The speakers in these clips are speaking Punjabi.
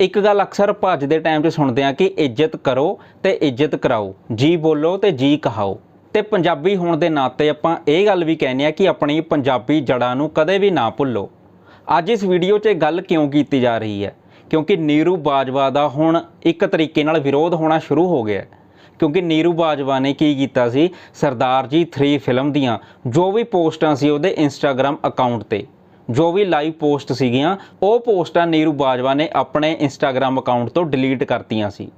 ਇੱਕ ਗੱਲ ਅਕਸਰ ਭੱਜ ਦੇ ਟਾਈਮ 'ਚ ਸੁਣਦੇ ਆ ਕਿ ਇੱਜ਼ਤ ਕਰੋ ਤੇ ਇੱਜ਼ਤ ਕਰਾਓ, ਜੀ ਬੋਲੋ ਤੇ ਜੀ ਕਹਾਓ। ਤੇ ਪੰਜਾਬੀ ਹੋਣ ਦੇ ਨਾਤੇ ਆਪਾਂ ਇਹ ਗੱਲ ਵੀ ਕਹਿੰਦੇ ਆ ਕਿ ਆਪਣੀ ਪੰਜਾਬੀ ਜੜ੍ਹਾਂ ਨੂੰ ਕਦੇ ਵੀ ਨਾ ਭੁੱਲੋ। ਅੱਜ ਇਸ ਵੀਡੀਓ 'ਚ ਗੱਲ ਕਿਉਂ ਕੀਤੀ ਜਾ ਰਹੀ ਹੈ? ਕਿਉਂਕਿ ਨੀਰੂ ਬਾਜਵਾ ਦਾ ਹੁਣ ਇੱਕ ਤਰੀਕੇ ਨਾਲ ਵਿਰੋਧ ਹੋਣਾ ਸ਼ੁਰੂ ਹੋ ਗਿਆ ਕਿਉਂਕਿ ਨੀਰੂ ਬਾਜਵਾ ਨੇ ਕੀ ਕੀਤਾ ਸੀ? ਸਰਦਾਰ ਜੀ 3 ਫਿਲਮ ਦੀਆਂ ਜੋ ਵੀ ਪੋਸਟਾਂ ਸੀ ਉਹਦੇ ਇੰਸਟਾਗ੍ਰam ਅਕਾਊਂਟ ਤੇ। ਜੋ ਵੀ ਲਾਈਵ ਪੋਸਟ ਸੀਗੀਆਂ, ਉਹ ਪੋਸਟਾਂ ਨੀਰੂ ਬਾਜਵਾ ਨੇ ਆਪਣੇ ਇੰਸਟਾਗ੍ਰam ਅਕਾਊਂਟ ਤੋਂ ਡਿਲੀਟ ਕਰਤੀਆਂ ਸੀ।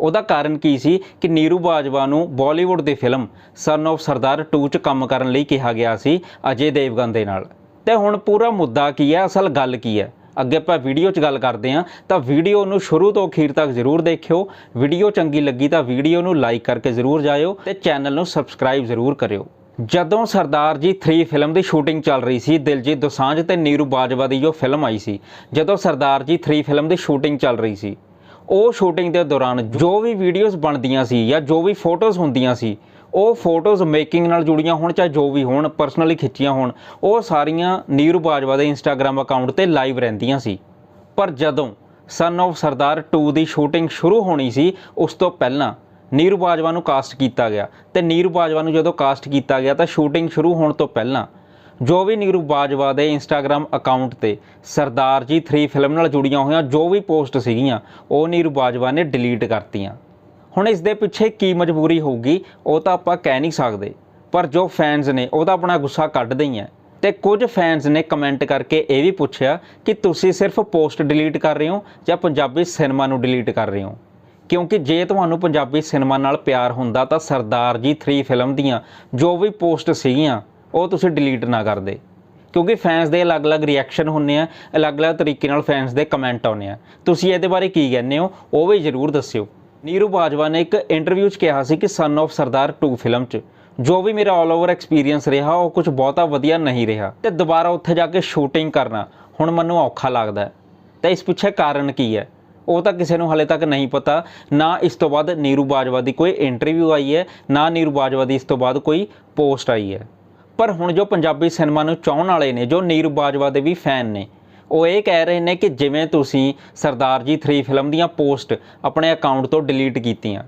ਉਹਦਾ ਕਾਰਨ ਕੀ ਸੀ ਕਿ ਨੀਰੂ ਬਾਜਵਾ ਨੂੰ ਬਾਲੀਵੁੱਡ ਦੀ ਫਿਲਮ ਸਨ of ਸਰਦਾਰ 2 ਚ ਕੰਮ ਕਰਨ ਲਈ ਕਿਹਾ ਗਿਆ ਸੀ ਅਜੇ ਦੇਵਗਨ ਦੇ ਨਾਲ। ਤੇ ਹੁਣ ਪੂਰਾ ਮੁੱਦਾ ਕੀ ਹੈ, ਅਸਲ ਗੱਲ ਕੀ ਹੈ? ਅੱਗੇ ਆਪਾਂ ਵੀਡੀਓ 'ਚ ਗੱਲ ਕਰਦੇ ਹਾਂ, ਤਾਂ ਵੀਡੀਓ ਨੂੰ ਸ਼ੁਰੂ ਤੋਂ ਅਖੀਰ ਤੱਕ ਜ਼ਰੂਰ ਦੇਖਿਓ। ਵੀਡੀਓ ਚੰਗੀ ਲੱਗੀ ਤਾਂ ਵੀਡੀਓ ਨੂੰ ਲਾਈਕ ਕਰਕੇ ਜ਼ਰੂਰ ਜਾਇਓ ਤੇ ਚੈਨਲ ਨੂੰ ਸਬਸਕ੍ਰਾਈਬ ਜ਼ਰੂਰ ਕਰਿਓ। ਜਦੋਂ ਸਰਦਾਰ ਜੀ 3 ਫਿਲਮ ਦੀ ਸ਼ੂਟਿੰਗ ਚੱਲ ਰਹੀ ਸੀ, ਦਿਲਜੀਤ ਦੋਸਾਂਝ ਤੇ ਨੀਰੂ ਬਾਜਵਾ ਦੀ ਜੋ ਫਿਲਮ ਆਈ ਸੀ, ਜਦੋਂ ਸਰਦਾਰ ਜੀ 3 ਫਿਲਮ ਦੀ ਸ਼ੂਟਿੰਗ ਚੱਲ ਰਹੀ ਸੀ, ਉਹ ਸ਼ੂਟਿੰਗ ਦੇ ਦੌਰਾਨ ਜੋ ਵੀ ਵੀਡੀਓਜ਼ ਬਣਦੀਆਂ ਸੀ ਜਾਂ ਜੋ ਵੀ ਫੋਟੋਜ਼ ਹੁੰਦੀਆਂ ਸੀ, ਉਹ ਫੋਟੋਜ਼ ਮੇਕਿੰਗ ਨਾਲ ਜੁੜੀਆਂ ਹੋਣ, ਚਾਹੇ ਜੋ ਵੀ ਹੋਣ ਪਰਸਨਲੀ ਖਿੱਚੀਆਂ ਹੋਣ, ਉਹ ਸਾਰੀਆਂ ਨੀਰੂ ਬਾਜਵਾ ਦੇ ਇੰਸਟਾਗ੍ਰam ਅਕਾਊਂਟ ਤੇ ਲਾਈਵ ਰਹਿੰਦੀਆਂ ਸੀ। ਪਰ ਜਦੋਂ ਸਨ of ਸਰਦਾਰ 2 ਦੀ ਸ਼ੂਟਿੰਗ ਸ਼ੁਰੂ ਹੋਣੀ ਸੀ, ਉਸ ਤੋਂ ਪਹਿਲਾਂ ਨੀਰੂ ਬਾਜਵਾ ਨੂੰ ਕਾਸਟ ਕੀਤਾ ਗਿਆ। ਤੇ ਨੀਰੂ ਬਾਜਵਾ ਨੂੰ ਜਦੋਂ ਕਾਸਟ ਕੀਤਾ ਗਿਆ ਤਾਂ ਸ਼ੂਟਿੰਗ ਸ਼ੁਰੂ ਹੋਣ ਤੋਂ ਪਹਿਲਾਂ ਜੋ ਵੀ ਨੀਰੂ ਬਾਜਵਾ ਦੇ ਇੰਸਟਾਗ੍ਰam ਅਕਾਊਂਟ ਤੇ ਸਰਦਾਰ ਜੀ 3 ਫਿਲਮ ਨਾਲ ਜੁੜੀਆਂ ਹੋਈਆਂ, ਜੋ ਵੀ ਪੋਸਟ ਸੀਗੀਆਂ, ਉਹ ਨੀਰੂ ਬਾਜਵਾ ਨੇ ਡਿਲੀਟ ਕਰਤੀਆਂ। ਹੁਣ ਇਸ ਦੇ ਪਿੱਛੇ ਕੀ ਮਜਬੂਰੀ ਹੋਊਗੀ, ਉਹ ਤਾਂ ਆਪਾਂ ਕਹਿ ਨਹੀਂ ਸਕਦੇ। ਪਰ ਜੋ ਫੈਨਸ ਨੇ, ਉਹ ਤਾਂ ਆਪਣਾ ਗੁੱਸਾ ਕੱਢਦੇ ਹੀ ਆ ਤੇ ਕੁਝ ਫੈਨਸ ਨੇ ਕਮੈਂਟ ਕਰਕੇ ਇਹ ਵੀ ਪੁੱਛਿਆ ਕਿ ਤੁਸੀਂ ਸਿਰਫ ਪੋਸਟ ਡਿਲੀਟ ਕਰ ਰਹੇ ਹੋ ਜਾਂ ਪੰਜਾਬੀ ਸਿਨੇਮਾ ਨੂੰ ਡਿਲੀਟ ਕਰ ਰਹੇ ਹੋ? ਕਿਉਂਕਿ ਜੇ ਤੁਹਾਨੂੰ ਪੰਜਾਬੀ ਸਿਨੇਮਾ ਨਾਲ ਪਿਆਰ ਹੁੰਦਾ ਤਾਂ ਸਰਦਾਰ ਜੀ 3 ਫਿਲਮ ਦੀਆਂ ਜੋ ਵੀ ਪੋਸਟ ਸੀਗੀਆਂ, ਉਹ ਤੁਸੀਂ ਡਿਲੀਟ ਨਾ ਕਰਦੇ। ਕਿਉਂਕਿ ਫੈਨਸ ਦੇ ਅਲੱਗ-ਅਲੱਗ ਰਿਐਕਸ਼ਨ ਹੁੰਨੇ ਆ, ਅਲੱਗ-ਅਲੱਗ ਤਰੀਕੇ ਨਾਲ ਫੈਨਸ ਦੇ ਕਮੈਂਟ ਆਉਂਦੇ ਆ। ਤੁਸੀਂ ਇਹਦੇ ਬਾਰੇ ਕੀ ਕਹਿੰਦੇ ਹੋ? ਉਹ ਵੀ ਜ਼ਰੂਰ ਦੱਸਿਓ। ਨੀਰੂ ਬਾਜਵਾ ਨੇ ਇੱਕ ਇੰਟਰਵਿਊ 'ਚ ਕਿਹਾ ਸੀ ਕਿ ਸਨ of ਸਰਦਾਰ 2 ਫਿਲਮ 'ਚ ਜੋ ਵੀ ਮੇਰਾ ਆਲ ਓਵਰ ਐਕਸਪੀਰੀਅੰਸ ਰਿਹਾ, ਉਹ ਕੁਝ ਬਹੁਤਾ ਵਧੀਆ ਨਹੀਂ ਰਿਹਾ। ਤੇ ਦੁਬਾਰਾ ਉੱਥੇ ਜਾ ਕੇ ਸ਼ੂਟਿੰਗ ਕਰਨਾ ਹੁਣ ਮੈਨੂੰ ਔਖਾ ਲੱਗਦਾ ਤਾਂ ਇਸ ਪਿੱਛੇ ਕਾਰਨ ਕੀ ਹੈ? ਉਹ ਤਾਂ ਕਿਸੇ ਨੂੰ ਹਲੇ ਤੱਕ ਨਹੀਂ ਪਤਾ। ਨਾ ਇਸ ਤੋਂ ਬਾਅਦ ਨੀਰੂ ਬਾਜਵਾ ਦੀ ਕੋਈ ਇੰਟਰਵਿਊ ਆਈ ਹੈ, ਨਾ ਨੀਰੂ ਬਾਜਵਾ ਦੀ ਇਸ ਤੋਂ ਬਾਅਦ ਕੋਈ ਪੋਸਟ ਆਈ ਹੈ। ਪਰ ਹੁਣ ਜੋ ਪੰਜਾਬੀ ਸਿਨੇਮਾ ਨੂੰ ਚਾਹਣ ਵਾਲੇ ਨੇ, ਜੋ ਨੀਰੂ ਬਾਜਵਾ ਦੇ ਵੀ ਫੈਨ ਨੇ, ਉਹ ਇਹ ਕਹਿ ਰਹੇ ਨੇ ਕਿ ਜਿਵੇਂ ਤੁਸੀਂ ਸਰਦਾਰ ਜੀ 3 ਫਿਲਮ ਦੀਆਂ ਪੋਸਟ ਆਪਣੇ ਅਕਾਊਂਟ ਤੋਂ ਡਿਲੀਟ ਕੀਤੀਆਂ,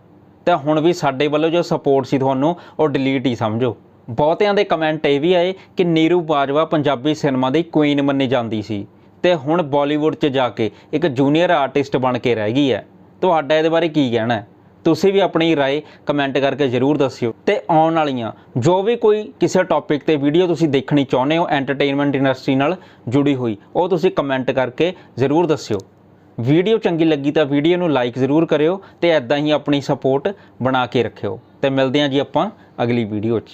ਤਾਂ ਹੁਣ ਵੀ ਸਾਡੇ ਵੱਲੋਂ ਜੋ ਸਪੋਰਟ ਸੀ ਤੁਹਾਨੂੰ, ਉਹ ਡਿਲੀਟ ਹੀ ਸਮਝੋ। ਬਹੁਤਿਆਂ ਦੇ ਕਮੈਂਟ ਇਹ ਵੀ ਆਏ ਕਿ ਨੀਰੂ ਬਾਜਵਾ ਪੰਜਾਬੀ ਸਿਨੇਮਾ ਦੀ ਕੁਈਨ ਮੰਨੀ ਜਾਂਦੀ ਸੀ। ਤੇ ਹੁਣ ਬਾਲੀਵੁੱਡ 'ਚ ਜਾ ਕੇ ਇੱਕ ਜੂਨੀਅਰ ਆਰਟਿਸਟ ਬਣ ਕੇ ਰਹਿ ਗਈ ਹੈ ਤੁਹਾਡਾ ਇਹਦੇ ਬਾਰੇ ਕੀ ਕਹਿਣਾ ਹੈ ਤੁਸੀਂ ਵੀ ਆਪਣੀ رائے ਕਮੈਂਟ ਕਰਕੇ ਜ਼ਰੂਰ ਦੱਸਿਓ ਤੇ ਆਉਣ ਵਾਲੀਆਂ ਜੋ ਵੀ ਕੋਈ ਕਿਸੇ ਟੌਪਿਕ ਤੇ ਵੀਡੀਓ ਤੁਸੀਂ ਦੇਖਣੀ ਚਾਹੁੰਦੇ ਹੋ ਐਂਟਰਟੇਨਮੈਂਟ ਇੰਡਸਟਰੀ ਨਾਲ ਜੁੜੀ ਹੋਈ ਉਹ ਤੁਸੀਂ ਕਮੈਂਟ ਕਰਕੇ ਜ਼ਰੂਰ ਦੱਸਿਓ ਵੀਡੀਓ ਚੰਗੀ ਲੱਗੀ ਤਾਂ ਵੀਡੀਓ ਨੂੰ ਲਾਈਕ ਜ਼ਰੂਰ ਕਰਿਓ ਤੇ ਐਦਾਂ ਹੀ ਆਪਣੀ ਸਪੋਰਟ ਬਣਾ ਕੇ ਰੱਖਿਓ ਤੇ ਮਿਲਦੇ ਹਾਂ ਜੀ ਆਪਾਂ ਅਗਲੀ ਵੀਡੀਓ 'ਚ